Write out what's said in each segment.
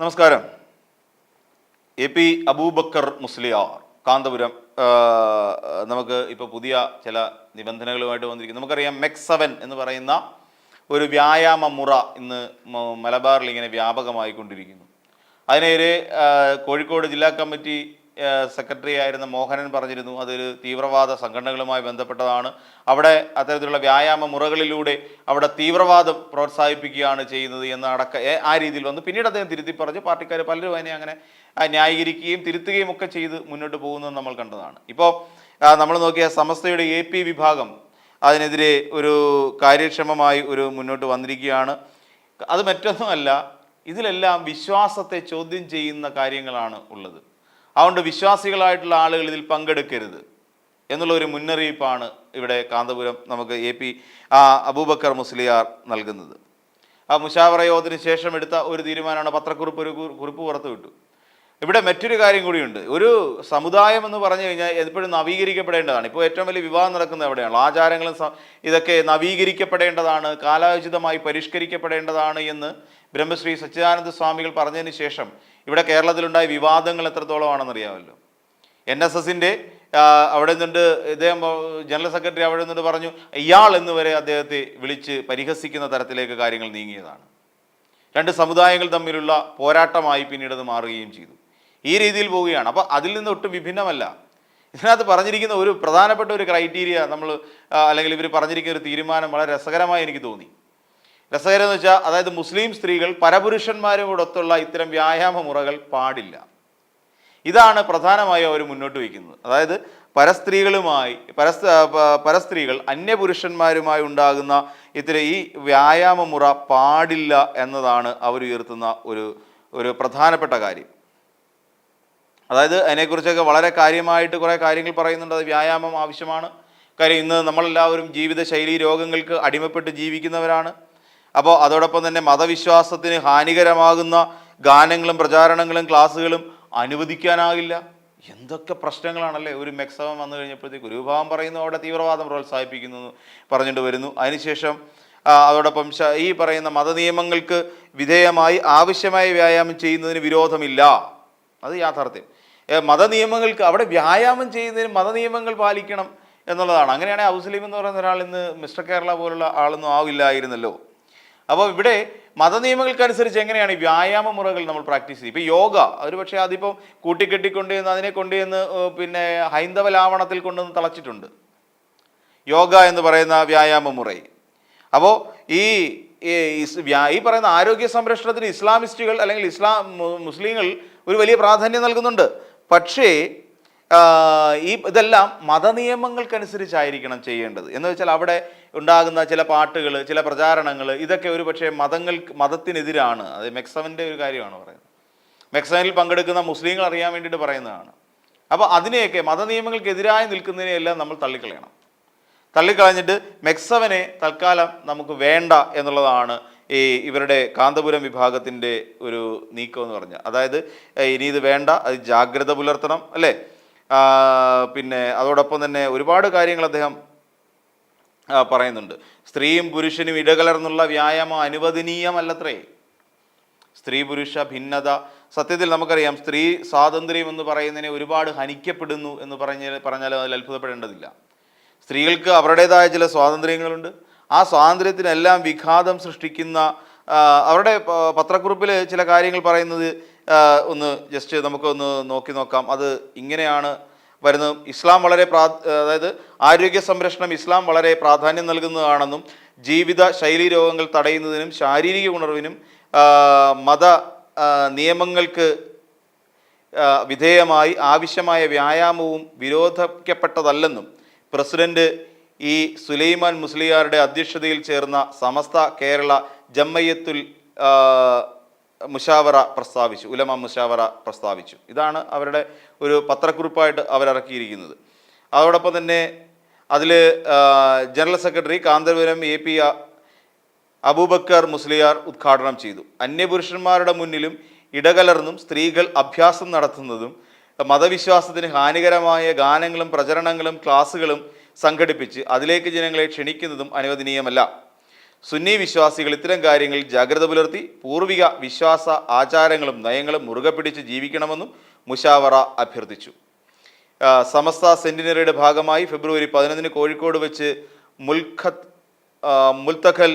നമസ്കാരം. A P Abubakar Musliyar Kanthapuram. നമുക്ക് ഇപ്പോൾ പുതിയ ചില നിബന്ധനകളുമായിട്ട് വന്നിരിക്കുന്നു. നമുക്കറിയാം മെക് സെവൻ എന്ന് പറയുന്ന ഒരു വ്യായാമ മുറ ഇന്ന് മലബാറിൽ ഇങ്ങനെ വ്യാപകമായിക്കൊണ്ടിരിക്കുന്നു. അതിനെതിരെ കോഴിക്കോട് ജില്ലാ കമ്മിറ്റി സെക്രട്ടറി ആയിരുന്ന മോഹനൻ പറഞ്ഞിരുന്നു അതൊരു തീവ്രവാദ സംഘടനകളുമായി ബന്ധപ്പെട്ടതാണ്. അവിടെ അത്തരത്തിലുള്ള വ്യായാമ മുറകളിലൂടെ അവിടെ തീവ്രവാദം പ്രോത്സാഹിപ്പിക്കുകയാണ് ചെയ്യുന്നത് എന്ന അടക്ക ആ രീതിയിൽ വന്നു. പിന്നീട് അദ്ദേഹം തിരുത്തി പറഞ്ഞു പാർട്ടിക്കാർ പലരും അതിനെ അങ്ങനെ ന്യായീകരിക്കുകയും തിരുത്തുകയും ഒക്കെ ചെയ്ത് മുന്നോട്ട് പോകുന്നത് നമ്മൾ കണ്ടതാണ്. ഇപ്പോൾ നമ്മൾ നോക്കിയ സമസ്തയുടെ എ പി വിഭാഗം അതിനെതിരെ ഒരു കാര്യക്ഷമമായി ഒരു മുന്നോട്ട് വന്നിരിക്കുകയാണ്. അത് മറ്റൊന്നുമല്ല ഇതിലെല്ലാം വിശ്വാസത്തെ ചോദ്യം ചെയ്യുന്ന കാര്യങ്ങളാണ് ഉള്ളത്. അതുകൊണ്ട് വിശ്വാസികളായിട്ടുള്ള ആളുകൾ ഇതിൽ പങ്കെടുക്കരുത് എന്നുള്ള ഒരു മുന്നറിയിപ്പാണ് ഇവിടെ കാന്തപുരം നമുക്ക് എ പി അബൂബക്കർ മുസ്ലിയാർ നൽകുന്നത്. ആ മുഷാവറ ശേഷം എടുത്ത ഒരു തീരുമാനമാണ് പത്രക്കുറിപ്പ് ഒരു കുറിപ്പ് പുറത്തു വിട്ടു ഇവിടെ മറ്റൊരു കാര്യം കൂടിയുണ്ട്. ഒരു സമുദായം എന്ന് പറഞ്ഞു കഴിഞ്ഞാൽ എപ്പോഴും നവീകരിക്കപ്പെടേണ്ടതാണ്. ഇപ്പോൾ ഏറ്റവും വലിയ വിവാഹം നടക്കുന്നത് എവിടെയാണ്? ആചാരങ്ങളും ഇതൊക്കെ നവീകരിക്കപ്പെടേണ്ടതാണ് കാലോചിതമായി പരിഷ്കരിക്കപ്പെടേണ്ടതാണ് എന്ന് ബ്രഹ്മശ്രീ സച്ചിദാനന്ദ സ്വാമികൾ പറഞ്ഞതിന് ശേഷം ഇവിടെ കേരളത്തിലുണ്ടായ വിവാദങ്ങൾ എത്രത്തോളമാണെന്ന് അറിയാമല്ലോ. എൻ എസ് എസിന്റെ അവിടെ നിന്നുണ്ട് ഇദ്ദേഹം ജനറൽ സെക്രട്ടറി അവിടെ നിന്നുണ്ട് പറഞ്ഞു ഇയാൾ എന്ന് വരെ അദ്ദേഹത്തെ വിളിച്ച് പരിഹസിക്കുന്ന തരത്തിലേക്ക് കാര്യങ്ങൾ നീങ്ങിയതാണ്. രണ്ട് സമുദായങ്ങൾ തമ്മിലുള്ള പോരാട്ടമായി പിന്നീട് അത് മാറുകയും ചെയ്തു. ഈ രീതിയിൽ പോവുകയാണ്. അപ്പോൾ അതിൽ നിന്ന് ഒട്ടും വിഭിന്നമല്ല. ഇതിനകത്ത് പറഞ്ഞിരിക്കുന്ന ഒരു പ്രധാനപ്പെട്ട ഒരു ക്രൈറ്റീരിയ നമ്മൾ അല്ലെങ്കിൽ ഇവർ പറഞ്ഞിരിക്കുന്ന ഒരു തീരുമാനം വളരെ രസകരമായി എനിക്ക് തോന്നി. രസകരം എന്ന് വെച്ചാൽ അതായത് മുസ്ലിം സ്ത്രീകൾ പരപുരുഷന്മാരോടൊത്തുള്ള ഇത്തരം വ്യായാമ മുറകൾ പാടില്ല. ഇതാണ് പ്രധാനമായി അവർ മുന്നോട്ട് വയ്ക്കുന്നത്. അതായത് പരസ്ത്രീകളുമായി പരസ് പരസ്ത്രീകൾ അന്യപുരുഷന്മാരുമായി ഉണ്ടാകുന്ന ഇത്തരം ഈ വ്യായാമ മുറ പാടില്ല എന്നതാണ് അവർ ഉയർത്തുന്ന ഒരു ഒരു പ്രധാനപ്പെട്ട കാര്യം. അതായത് അതിനെക്കുറിച്ചൊക്കെ വളരെ കാര്യമായിട്ട് കുറേ കാര്യങ്ങൾ പറയുന്നുണ്ട്. അത് വ്യായാമം ആവശ്യമാണ്. കാര്യം ഇന്ന് നമ്മളെല്ലാവരും ജീവിതശൈലി രോഗങ്ങൾക്ക് അടിമപ്പെട്ട് ജീവിക്കുന്നവരാണ്. അപ്പോൾ അതോടൊപ്പം തന്നെ മതവിശ്വാസത്തിന് ഹാനികരമാകുന്ന ഗാനങ്ങളും പ്രചാരണങ്ങളും ക്ലാസ്സുകളും അനുവദിക്കാനാകില്ല. എന്തൊക്കെ പ്രശ്നങ്ങളാണല്ലേ? ഒരു മെക്സവം വന്നു കഴിഞ്ഞപ്പോഴത്തേക്ക് ഒരു വിഭാഗം പറയുന്നു അവിടെ തീവ്രവാദം പ്രോത്സാഹിപ്പിക്കുന്നു പറഞ്ഞിട്ട് വരുന്നു. അതിനുശേഷം അതോടൊപ്പം ഈ പറയുന്ന മതനിയമങ്ങൾക്ക് വിധേയമായി ആവശ്യമായ വ്യായാമം ചെയ്യുന്നതിന് വിരോധമില്ല. അത് യാഥാർത്ഥ്യം. മതനിയമങ്ങൾക്ക് അവിടെ വ്യായാമം ചെയ്യുന്നതിന് മതനിയമങ്ങൾ പാലിക്കണം എന്നുള്ളതാണ്. അങ്ങനെയാണെങ്കിൽ ഔസ്ലീം എന്ന് പറയുന്ന ഒരാൾ ഇന്ന് മിസ്റ്റർ കേരള പോലുള്ള ആളൊന്നും ആവില്ലായിരുന്നല്ലോ. അപ്പോൾ ഇവിടെ മതനിയമങ്ങൾക്കനുസരിച്ച് എങ്ങനെയാണ് ഈ വ്യായാമ മുറകൾ നമ്മൾ പ്രാക്ടീസ് ചെയ്യും ഇപ്പോൾ യോഗ ഒരു പക്ഷേ അതിപ്പം കൂട്ടിക്കെട്ടിക്കൊണ്ടുവന്ന് അതിനെ കൊണ്ടുവന്ന് പിന്നെ ഹൈന്ദവ ലാവണത്തിൽ കൊണ്ടുവന്ന് തളച്ചിട്ടുണ്ട്. യോഗ എന്ന് പറയുന്ന വ്യായാമ മുറ. അപ്പോൾ ഈ ഈ പറയുന്ന ആരോഗ്യ സംരക്ഷണത്തിന് ഇസ്ലാമിസ്റ്റുകൾ അല്ലെങ്കിൽ ഇസ്ലാം മുസ്ലിങ്ങൾ ഒരു വലിയ പ്രാധാന്യം നൽകുന്നുണ്ട്. പക്ഷേ ഈ ഇതെല്ലാം മതനിയമങ്ങൾക്കനുസരിച്ചായിരിക്കണം ചെയ്യേണ്ടത്. എന്ന് വെച്ചാൽ അവിടെ ഉണ്ടാകുന്ന ചില പാട്ടുകൾ ചില പ്രചാരണങ്ങൾ ഇതൊക്കെ ഒരു പക്ഷേ മതങ്ങൾക്ക് മതത്തിനെതിരാണ്. അത് മെക്സവന്റെ ഒരു കാര്യമാണ് പറയുന്നത്. മെക്സവനിൽ പങ്കെടുക്കുന്ന മുസ്ലിങ്ങൾ അറിയാൻ വേണ്ടിയിട്ട് പറയുന്നതാണ്. അപ്പോൾ അതിനെയൊക്കെ മതനിയമങ്ങൾക്കെതിരായി നിൽക്കുന്നതിനെയെല്ലാം നമ്മൾ തള്ളിക്കളയണം. തള്ളിക്കളഞ്ഞിട്ട് മെക്സവനെ തൽക്കാലം നമുക്ക് വേണ്ട എന്നുള്ളതാണ് ഈ ഇവരുടെ കാന്തപുരം വിഭാഗത്തിന്റെ ഒരു നീക്കം എന്ന് പറഞ്ഞാൽ അതായത് ഇനി ഇത് വേണ്ട അത് ജാഗ്രത പുലർത്തണം അല്ലേ? പിന്നെ അതോടൊപ്പം തന്നെ ഒരുപാട് കാര്യങ്ങൾ അദ്ദേഹം പറയുന്നുണ്ട്. സ്ത്രീയും പുരുഷനും ഇടകലർന്നുള്ള വ്യായാമം അനുവദനീയമല്ലത്രേ. സ്ത്രീ പുരുഷ ഭിന്നത. സത്യത്തിൽ നമുക്കറിയാം സ്ത്രീ സ്വാതന്ത്ര്യം എന്ന് പറയുന്നതിനെ ഒരുപാട് ഹനിക്കപ്പെടുന്നു എന്ന് പറഞ്ഞ പറഞ്ഞാൽ അതിൽ അത്ഭുതപ്പെടേണ്ടതില്ല. സ്ത്രീകൾക്ക് അവരുടേതായ ചില സ്വാതന്ത്ര്യങ്ങളുണ്ട്. ആ സ്വാതന്ത്ര്യത്തിനെല്ലാം വിഘാതം സൃഷ്ടിക്കുന്ന അവരുടെ പത്രക്കുറിപ്പിൽ ചില കാര്യങ്ങൾ പറയുന്നത് ഒന്ന് ജസ്റ്റ് നമുക്കൊന്ന് നോക്കി നോക്കാം. അത് ഇങ്ങനെയാണ് വരുന്നത്. ഇസ്ലാം വളരെ പ്രാ അതായത് ആരോഗ്യ സംരക്ഷണം ഇസ്ലാം വളരെ പ്രാധാന്യം നൽകുന്നതാണെന്നും ജീവിത ശൈലി രോഗങ്ങൾ തടയുന്നതിനും ശാരീരിക ഉണർവിനും മത നിയമങ്ങൾക്ക് വിധേയമായി ആവശ്യമായ വ്യായാമവും വിരോധിക്കപ്പെട്ടതല്ലെന്നും പ്രസിഡന്റ് ഈ സുലൈമാൻ മുസ്ലിയാരുടെ അധ്യക്ഷതയിൽ ചേർന്ന സമസ്ത കേരള ജമ്മയ്യത്തുൽ മുഷാവറ പ്രസ്താവിച്ചു ഉലമ മുഷാവറ പ്രസ്താവിച്ചു. ഇതാണ് അവരുടെ ഒരു പത്രക്കുറിപ്പായിട്ട് അവരിറക്കിയിരിക്കുന്നത്. അതോടൊപ്പം തന്നെ അതിൽ general secretary Kanthapuram A P Abubakar Musliyar ഉദ്ഘാടനം ചെയ്തു. അന്യപുരുഷന്മാരുടെ മുന്നിലും ഇടകലർന്നും സ്ത്രീകൾ അഭ്യാസം നടത്തുന്നതും മതവിശ്വാസത്തിന് ഹാനികരമായ ഗാനങ്ങളും പ്രചരണങ്ങളും ക്ലാസ്സുകളും സംഘടിപ്പിച്ച് അതിലേക്ക് ജനങ്ങളെ ക്ഷണിക്കുന്നതും അനുവദനീയമല്ല. സുന്നി വിശ്വാസികൾ ഇത്തരം കാര്യങ്ങളിൽ ജാഗ്രത പുലർത്തി പൂർവിക വിശ്വാസ ആചാരങ്ങളും നയങ്ങളും മുറുകെ പിടിച്ച് ജീവിക്കണമെന്നും മുഷാവറ അഭ്യർത്ഥിച്ചു. സമസ്ത സെന്റിനറിയുടെ ഭാഗമായി ഫെബ്രുവരി പതിനൊന്നിന് കോഴിക്കോട് വെച്ച് മുൽഖത്ത് മുൽത്തഖൽ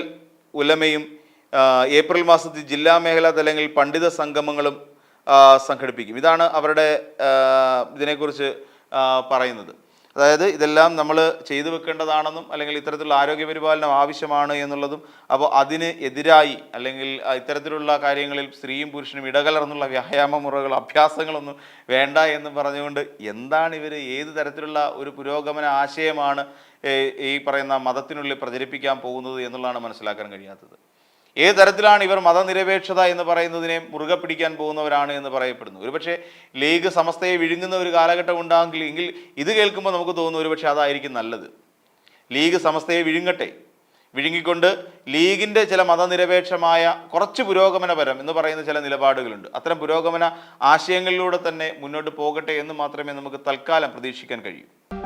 ഉലമയും ഏപ്രിൽ മാസത്തിൽ ജില്ലാ മേഖലാ തലങ്ങളിൽ പണ്ഡിത സംഗമങ്ങളും സംഘടിപ്പിക്കും. ഇതാണ് അവരുടെ ഇതിനെക്കുറിച്ച് പറയുന്നത്. അതായത് ഇതെല്ലാം നമ്മൾ ചെയ്തു വെക്കേണ്ടതാണെന്നും അല്ലെങ്കിൽ ഇത്തരത്തിലുള്ള ആരോഗ്യ പരിപാലനം ആവശ്യമാണ് എന്നുള്ളതും അപ്പോൾ അതിന് എതിരായി അല്ലെങ്കിൽ ഇത്തരത്തിലുള്ള കാര്യങ്ങളിൽ സ്ത്രീയും പുരുഷനും ഇടകലർന്നുള്ള വ്യായാമ മുറകൾ അഭ്യാസങ്ങളൊന്നും വേണ്ട എന്ന് പറഞ്ഞുകൊണ്ട് എന്താണ് ഇവർ ഏത് തരത്തിലുള്ള ഒരു പുരോഗമന ആശയമാണ് ഈ പറയുന്ന മതത്തിനുള്ളിൽ പ്രചരിപ്പിക്കാൻ പോകുന്നത് എന്നുള്ളതാണ് മനസ്സിലാക്കാൻ കഴിയാത്തത്. ഏത് തരത്തിലാണ് ഇവർ മതനിരപേക്ഷത എന്ന് പറയുന്നതിനെ മുറുകെ പിടിക്കാൻ പോകുന്നവരാണ് എന്ന് പറയപ്പെടുന്നു. ഒരുപക്ഷെ ലീഗ് സമസ്തയെ വിഴുങ്ങുന്ന ഒരു കാലഘട്ടം ഉണ്ടാകില്ല എങ്കിൽ ഇത് കേൾക്കുമ്പോൾ നമുക്ക് തോന്നുന്നു ഒരുപക്ഷെ അതായിരിക്കും നല്ലത്. ലീഗ് സമസ്തയെ വിഴുങ്ങട്ടെ. വിഴുങ്ങിക്കൊണ്ട് ലീഗിന്റെ ചില മതനിരപേക്ഷമായ കുറച്ച് പുരോഗമനപരം എന്ന് പറയുന്ന ചില നിലപാടുകളുണ്ട്. അത്തരം പുരോഗമന ആശയങ്ങളിലൂടെ തന്നെ മുന്നോട്ട് പോകട്ടെ എന്ന് മാത്രമേ നമുക്ക് തൽക്കാലം പ്രതീക്ഷിക്കാൻ കഴിയൂ.